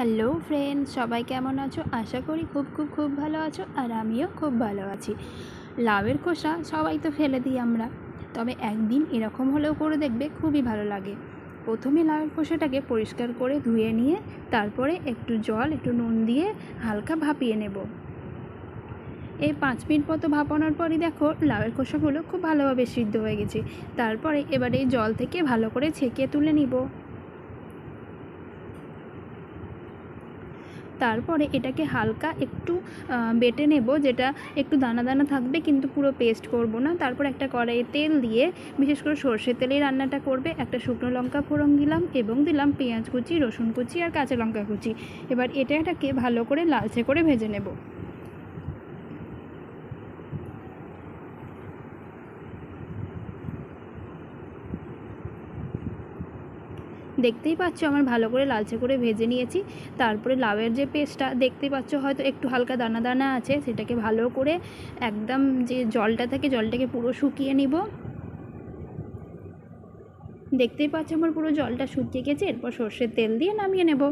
Hello friend সবাই কেমন আছো? আশা করি খুব খুব খুব ভালো আছো আর আমিও খুব ভালো আছি। লাউয়ের খোসা সবাই তো ফেলে দিই আমরা। তবে একদিন এরকম হলেও করে দেখবে, খুবই ভালো লাগে। প্রথমে লাউয়ের খোসাটাকে পরিষ্কার করে ধুয়ে নিয়ে, তারপরে একটু জল, একটু নুন দিয়ে হালকা ভাপিয়ে নেব। এই পাঁচ মিনিট মতো ভাপানোর পরই দেখো, লাউয়ের খোসাগুলো খুব ভালোভাবে সিদ্ধ হয়ে গেছে। তারপরে এবারে জল থেকে ভালো করে ছেঁকে তুলে নিব। তারপরে এটাকে হালকা একটু বেটে নেব, যেটা একটু দানা দানা থাকবে, কিন্তু পুরো পেস্ট করব না। তারপর একটা কড়াইয়ে তেল দিয়ে, বিশেষ করে সর্ষের তেলেই রান্নাটা করবে, একটা শুকনো লঙ্কা ফোড়ন দিলাম এবং দিলাম পেঁয়াজ কুচি, রসুন কুচি আর কাঁচা লঙ্কা কুচি। এবার এটা এটাকে ভালো করে লালচে করে ভেজে নেব। দেখতেই পাচ্ছ আমার ভালো করে লালচে করে ভেজে নিয়েছি। তারপরে লাউয়ের যে পেস্টটা দেখতেই পাচ্ছ হয়তো একটু হালকা দানা দানা আছে, সেটাকে ভালো করে একদম যে জলটা থাকে জলটাকে পুরো শুকিয়ে নিব। দেখতেই পাচ্ছ আমার পুরো জলটা শুকিয়ে গেছে, এরপর সর্ষের তেল দিয়ে নামিয়ে নেব।